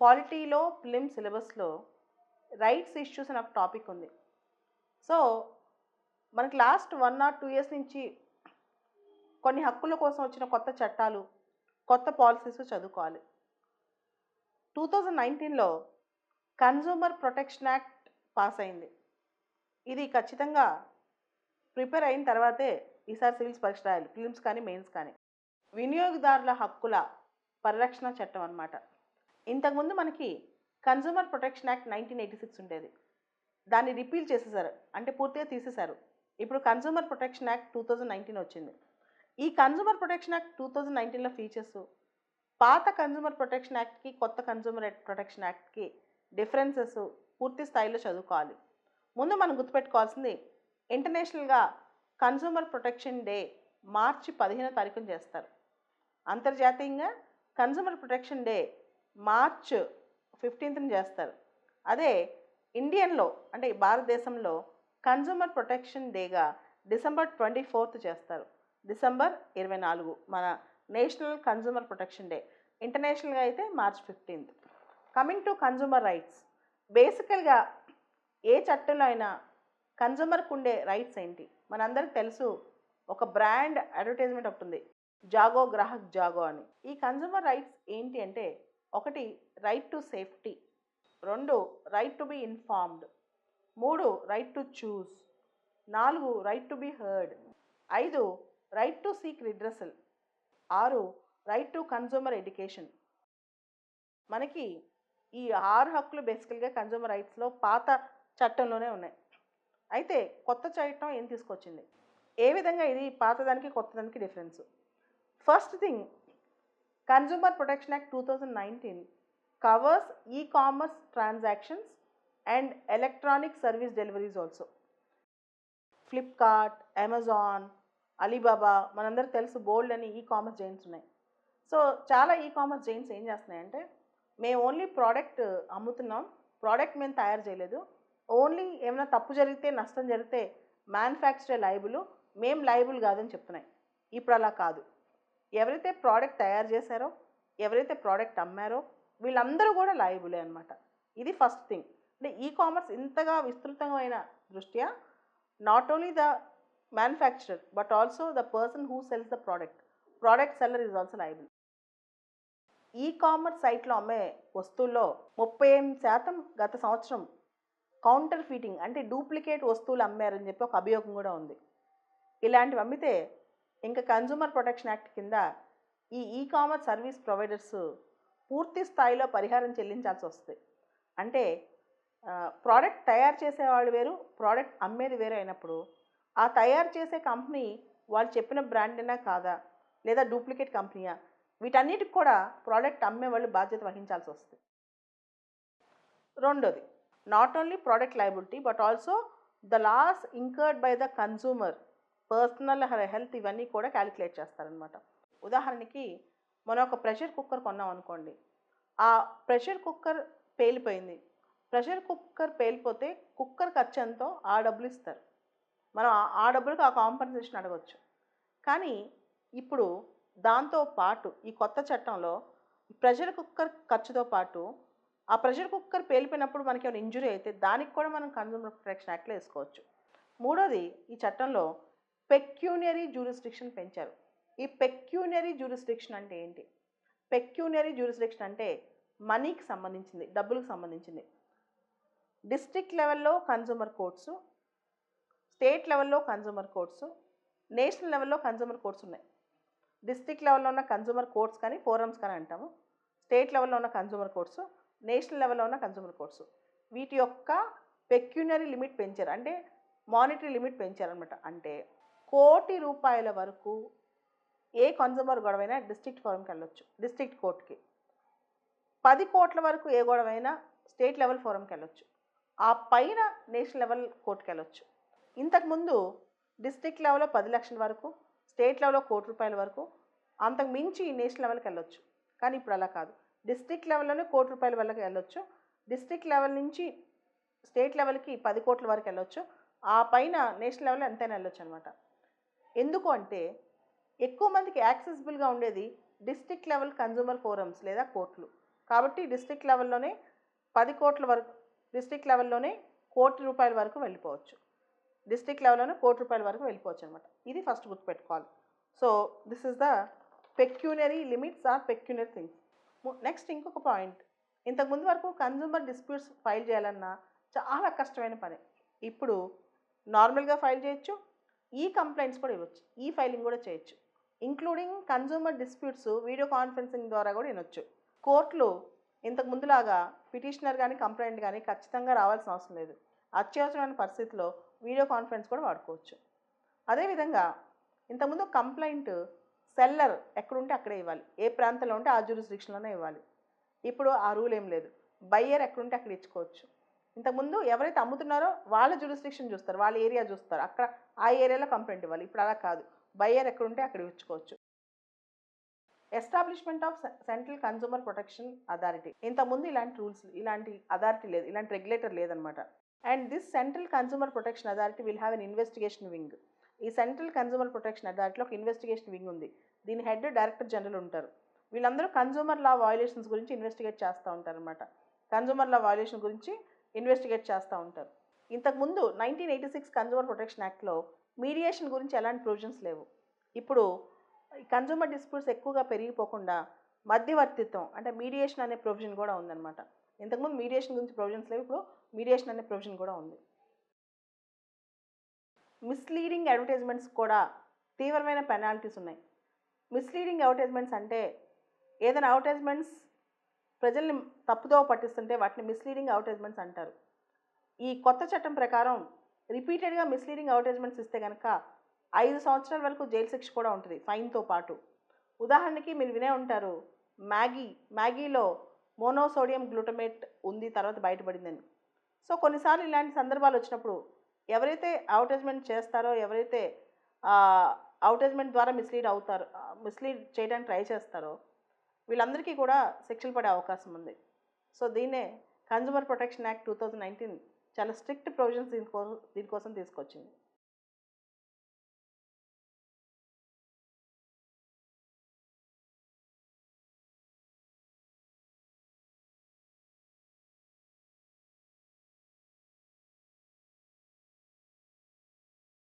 పాలిటీలో film సిలబస్లో rights issues అని ఒక టాపిక్ ఉంది. సో మనకి last one or two years నుంచి కొన్ని హక్కుల కోసం వచ్చిన కొత్త చట్టాలు కొత్త పాలసీస్ చదువుకోవాలి. టూ థౌజండ్ నైన్టీన్లో కన్జ్యూమర్ ప్రొటెక్షన్ యాక్ట్ పాస్ అయింది. ఇది ఖచ్చితంగా ప్రిపేర్ అయిన తర్వాతే ఈసారి సివిల్స్ పరీక్ష రాయాలి ఫిలిమ్స్ కానీ మెయిన్స్ కానీ. వినియోగదారుల హక్కుల పరిరక్షణ చట్టం అన్నమాట. ఇంతకుముందు మనకి consumer protection act nineteen eighty six ఉండేది. దాన్ని రిపీల్ చేసేసారు. అంటే పూర్తిగా తీసేశారు. ఇప్పుడు consumer protection act two thousand nineteen వచ్చింది. ఈ consumer protection act two thousand నైన్టీన్లో ఫీచర్స్ పాత కన్జ్యూమర్ ప్రొటెక్షన్ యాక్ట్కి కొత్త కన్జ్యూమర్ ప్రొటెక్షన్ యాక్ట్కి డిఫరెన్సెస్ పూర్తి స్థాయిలో చదువుకోవాలి. ముందు మనం గుర్తుపెట్టుకోవాల్సింది ఇంటర్నేషనల్గా కన్జ్యూమర్ ప్రొటెక్షన్ డే మార్చి పదిహేనో తారీఖున చేస్తారు. అంతర్జాతీయంగా కన్జ్యూమర్ ప్రొటెక్షన్ డే మార్చ్ ఫిఫ్టీన్త్ని చేస్తారు. అదే ఇండియన్లో అంటే భారతదేశంలో కన్జ్యూమర్ ప్రొటెక్షన్ డేగా డిసెంబర్ ట్వంటీ ఫోర్త్ చేస్తారు. డిసెంబర్ ఇరవై నాలుగు మన నేషనల్ కన్జ్యూమర్ ప్రొటెక్షన్ డే. ఇంటర్నేషనల్గా అయితే March fifteenth. Coming to consumer rights. బేసికల్గా ఏ చట్టంలో అయినా కన్జ్యూమర్కు ఉండే రైట్స్ ఏంటి? మనందరికి తెలుసు ఒక బ్రాండ్ అడ్వర్టైజ్మెంట్ ఒకటి ఉంది. జాగో గ్రాహక్ జాగో అని. ఈ కన్జ్యూమర్ రైట్స్ ఏంటి అంటే ఒకటి రైట్ టు సేఫ్టీ రెండు రైట్ టు బి ఇన్ఫార్మ్డ్ మూడు రైట్ టు చూస్ నాలుగు రైట్ టు బి హర్డ్ ఐదు రైట్ టు సీక్ రిడ్రసల్ ఆరు రైట్ టు కన్జ్యూమర్ ఎడ్యుకేషన్ మనకి ఈ ఆరు హక్కులు బేసికల్గా కన్జ్యూమర్ రైట్స్లో పాత చట్టంలోనే ఉన్నాయి. అయితే కొత్త చట్టం ఏం తీసుకొచ్చింది? ఏ విధంగా ఇది పాతదానికి కొత్తదానికి difference first thing consumer protection act two thousand nineteen covers e commerce transactions and electronic service deliveries also Flipkart Amazon Alibaba మనందరూ తెలుసు బోల్డ్ అని ఈ కామర్స్ జైన్స్ ఉన్నాయి. సో చాలా ఈ కామర్స్ జైన్స్ ఏం చేస్తున్నాయంటే మేము ఓన్లీ ప్రోడక్ట్ అమ్ముతున్నాం ప్రోడక్ట్ మేము తయారు చేయలేదు ఓన్లీ ఏమైనా తప్పు జరిగితే నష్టం జరిగితే మ్యానుఫ్యాక్చరే లైబుల్ మేము లైబుల్ కాదని చెప్తున్నాయి. ఇప్పుడు అలా కాదు. ఎవరైతే ప్రోడక్ట్ తయారు చేశారో ఎవరైతే ప్రోడక్ట్ అమ్మారో వీళ్ళందరూ కూడా లైబులే అనమాట ఇది ఫస్ట్ థింగ్. అంటే ఈ కామర్స్ ఇంతగా విస్తృతమైన దృష్ట్యా not only the manufacturer but also the person who sells the product product seller is also liable e commerce సైట్లో అమ్మే వస్తువుల్లో ముప్పై ఎనిమిది శాతం గత సంవత్సరం కౌంటర్ ఫీటింగ్ అంటే డూప్లికేట్ వస్తువులు అమ్మారని చెప్పి ఒక అభియోగం కూడా ఉంది. ఇలాంటివి అమ్మితే ఇంకా కన్జ్యూమర్ ప్రొటెక్షన్ యాక్ట్ కింద ఈ ఈ కామర్స్ సర్వీస్ ప్రొవైడర్స్ పూర్తి స్థాయిలో పరిహారం చెల్లించాల్సి వస్తుంది. అంటే ప్రోడక్ట్ తయారు చేసేవాళ్ళు వేరు ప్రోడక్ట్ అమ్మేది వేరే అయినప్పుడు ఆ తయారు చేసే కంపెనీ వాళ్ళు చెప్పిన బ్రాండేనా కాదా లేదా డూప్లికేట్ కంపెనీయా వీటన్నిటికి కూడా ప్రోడక్ట్ అమ్మే వాళ్ళు బాధ్యత వహించాల్సి వస్తుంది. రెండోది not only product liability but also the loss incurred by the consumer personal health ఇవన్నీ కూడా క్యాలిక్యులేట్ చేస్తారనమాట ఉదాహరణకి మనం ఒక ప్రెషర్ కుక్కర్ కొన్నాం అనుకోండి. ఆ ప్రెషర్ కుక్కర్ పేలిపోయింది. ప్రెషర్ కుక్కర్ పేలిపోతే కుక్కర్ ఖర్చు ఎంతో ఆ డబ్బులు ఇస్తారు. మనం ఆ- డబ్బులకు ఆ కాంపన్సేషన్ అడగవచ్చు కానీ ఇప్పుడు దాంతో పాటు ఈ కొత్త చట్టంలో ప్రెషర్ కుక్కర్ ఖర్చుతో పాటు ఆ ప్రెషర్ కుక్కర్ పేలిపోయినప్పుడు మనకి ఏమైనా ఇంజురీ అయితే దానికి కూడా మనం కన్జ్యూమర్ ప్రొటెక్షన్ యాక్ట్లో వేసుకోవచ్చు. మూడోది ఈ చట్టంలో పెక్యూనరీ జ్యూరిస్డిక్షన్ పెంచారు. ఈ పెక్యూనరీ జ్యూరిస్డిక్షన్ అంటే ఏంటి? పెక్యూనరీ జ్యూరిస్డిక్షన్ అంటే మనీకి సంబంధించింది డబ్బులకు సంబంధించింది. డిస్ట్రిక్ట్ లెవెల్లో కన్జ్యూమర్ కోర్ట్స్ స్టేట్ లెవెల్లో కన్జ్యూమర్ కోర్ట్సు నేషనల్ లెవెల్లో కన్జ్యూమర్ కోర్ట్స్ ఉన్నాయి. డిస్ట్రిక్ట్ లెవెల్లో ఉన్న కన్జ్యూమర్ కోర్ట్స్ కానీ ఫోరమ్స్ కానీ అంటాము. స్టేట్ లెవెల్లో ఉన్న కన్జ్యూమర్ కోర్ట్సు నేషనల్ లెవెల్లో ఉన్న కన్జ్యూమర్ కోర్ట్స్. వీటి యొక్క పెక్యునరీ లిమిట్ పెంచారు. అంటే మానిటరీ లిమిట్ పెంచారనమాట అంటే కోటి రూపాయల వరకు ఏ కన్జ్యూమర్ గొడవైనా డిస్ట్రిక్ట్ ఫోరంకి వెళ్ళొచ్చు. డిస్ట్రిక్ట్ కోర్టుకి పది కోట్ల వరకు ఏ గొడవైనా స్టేట్ లెవెల్ ఫోరంకి వెళ్ళొచ్చు. ఆ పైన నేషనల్ లెవెల్ కోర్టుకి వెళ్ళొచ్చు. ఇంతకుముందు డిస్ట్రిక్ట్ లెవెల్లో పది లక్షల వరకు స్టేట్ లెవెల్లో కోటి రూపాయల వరకు అంతకు మించి నేషనల్ లెవెల్కి వెళ్ళొచ్చు. కానీ ఇప్పుడు అలా కాదు. డిస్ట్రిక్ట్ లెవెల్లోనే కోటి రూపాయల వరకు వెళ్ళొచ్చు. డిస్ట్రిక్ట్ లెవెల్ నుంచి స్టేట్ లెవెల్కి పది కోట్ల వరకు వెళ్ళొచ్చు. ఆ పైన నేషనల్ లెవెల్ ఎంతైనా వెళ్ళొచ్చు అనమాట ఎందుకు అంటే ఎక్కువ మందికి యాక్సెసిబుల్గా ఉండేది డిస్ట్రిక్ట్ లెవెల్ కన్జ్యూమర్ ఫోరమ్స్ లేదా కోర్టులు. కాబట్టి డిస్టిక్ లెవెల్లోనే పది కోట్ల వరకు డిస్ట్రిక్ట్ లెవెల్లోనే కోటి రూపాయల వరకు వెళ్ళిపోవచ్చు. డిస్ట్రిక్ట్ లెవెల్లోనే కోటి రూపాయల వరకు వెళ్ళిపోవచ్చు అనమాట ఇది ఫస్ట్ గుర్తుపెట్టుకోవాలి. So this is the pecuniary limits or pecuniary things next ఇంకొక పాయింట్ ఇంతకుముందు వరకు కన్జ్యూమర్ డిస్ప్యూట్స్ ఫైల్ చేయాలన్నా చాలా కష్టమైన పని. ఇప్పుడు నార్మల్గా ఫైల్ చేయొచ్చు ఈ కంప్లైంట్స్ కూడా ఇవ్వచ్చు ఈ ఫైలింగ్ కూడా చేయొచ్చు. Including consumer disputes video conferencing ద్వారా కూడా వినొచ్చు. కోర్టులు ఇంతకు ముందులాగా పిటిషనర్ కానీ కంప్లైంట్ కానీ ఖచ్చితంగా రావాల్సిన అవసరం లేదు. అత్యవసరమైన పరిస్థితిలో వీడియో కాన్ఫరెన్స్ కూడా వాడుకోవచ్చు. అదేవిధంగా ఇంతకుముందు కంప్లైంట్ సెల్లర్ ఎక్కడుంటే అక్కడే ఇవ్వాలి. ఏ ప్రాంతంలో ఉంటే ఆ జ్యూరిస్డిక్షన్లోనే ఇవ్వాలి. ఇప్పుడు ఆ రూల్ ఏం లేదు. బయ్యర్ ఎక్కడుంటే అక్కడ ఇచ్చుకోవచ్చు. ఇంతకుముందు ఎవరైతే అమ్ముతున్నారో వాళ్ళ జ్యూరిస్డిక్షన్ చూస్తారు. వాళ్ళ ఏరియా చూస్తారు. అక్కడ ఆ ఏరియాలో కంప్లైంట్ ఇవ్వాలి. ఇప్పుడు అలా కాదు. బయ్యర్ ఎక్కడుంటే అక్కడ ఇచ్చుకోవచ్చు. Establishment of central consumer protection authority ఇంతకుముందు ఇలాంటి రూల్స్ ఇలాంటి అథారిటీ లేదు ఇలాంటి రెగ్యులేటర్ లేదనమాట. And this central consumer protection authority will have an investigation wing. ఈ సెంట్రల్ కన్జ్యూమర్ ప్రొటెక్షన్ అథారిటీలో ఒక ఇన్వెస్టిగేషన్ వింగ్ ఉంది. దీని హెడ్ డైరెక్టర్ జనరల్ ఉంటారు. వీళ్ళందరూ కన్జ్యూమర్ లా వయలేషన్స్ గురించి ఇన్వెస్టిగేట్ చేస్తూ ఉంటారు అనమాట కన్సూమర్ లా వయలేషన్ గురించి ఇన్వెస్టిగేట్ చేస్తూ ఉంటారు. ఇంతకుముందు nineteen eighty six consumer protection యాక్ట్లో మీడియేషన్ గురించి ఎలాంటి ప్రొవిజన్స్ లేవు. ఇప్పుడు కన్జ్యూమర్ డిస్ప్యూట్స్ ఎక్కువగా పెరిగిపోకుండా మధ్యవర్తిత్వం అంటే మీడియేషన్ అనే ప్రొవిజన్ కూడా ఉందన్నమాట. ఇంతకుముందు మీడియేషన్ గురించి ప్రొవిజన్స్ లేవు ఇప్పుడు మీడియేషన్ అనే ప్రొవిజన్ కూడా ఉంది. మిస్లీడింగ్ అడ్వర్టైజ్మెంట్స్ కూడా తీవ్రమైన పెనాల్టీస్ ఉన్నాయి. మిస్లీడింగ్ అడ్వర్టైజ్మెంట్స్ అంటే ఏదైనా అడ్వర్టైజ్మెంట్స్ ప్రజల్ని తప్పుదోవ పట్టిస్తుంటే వాటిని మిస్లీడింగ్ అడ్వర్టైజ్మెంట్స్ అంటారు. ఈ కొత్త చట్టం ప్రకారం రిపీటెడ్గా మిస్లీడింగ్ అడ్వర్టైజ్మెంట్స్ ఇస్తే కనుక ఐదు సంవత్సరాల వరకు జైలు శిక్ష కూడా ఉంటుంది ఫైన్తో పాటు. ఉదాహరణకి మీరు వినే ఉంటారు మ్యాగీ మ్యాగీలో మోనోసోడియం గ్లూటమేట్ ఉంది తర్వాత బయటపడిందని సో కొన్నిసార్లు ఇలాంటి సందర్భాలు వచ్చినప్పుడు ఎవరైతే అడ్వర్టైజ్మెంట్ చేస్తారో ఎవరైతే అడ్వర్టైజ్మెంట్ ద్వారా మిస్లీడ్ అవుతారో మిస్లీడ్ చేయడానికి ట్రై చేస్తారో వీళ్ళందరికీ కూడా శిక్షలు పడే అవకాశం ఉంది. సో దీన్నే consumer protection act two thousand nineteen చాలా స్ట్రిక్ట్ ప్రొవిజన్స్ దీనికోసం దీనికోసం తీసుకొచ్చింది.